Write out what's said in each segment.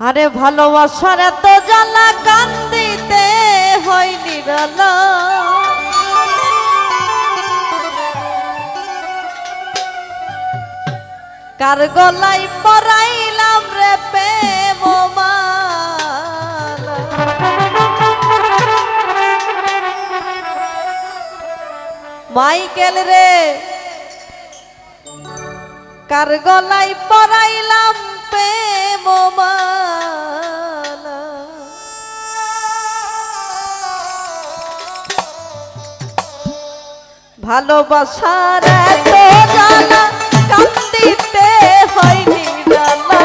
আরে ভালোবাসার এত জ্বালা কান্দিতে হয় নিরালা কার গলাই পরাইলাম রে প্রেম। মাইকেল রে, কার গলাই পরাইলাম ভালোবাসার এত জ্বালা কান্দিতে হয়নি জ্বালা।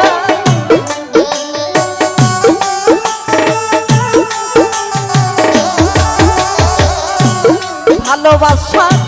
ভালোবাসার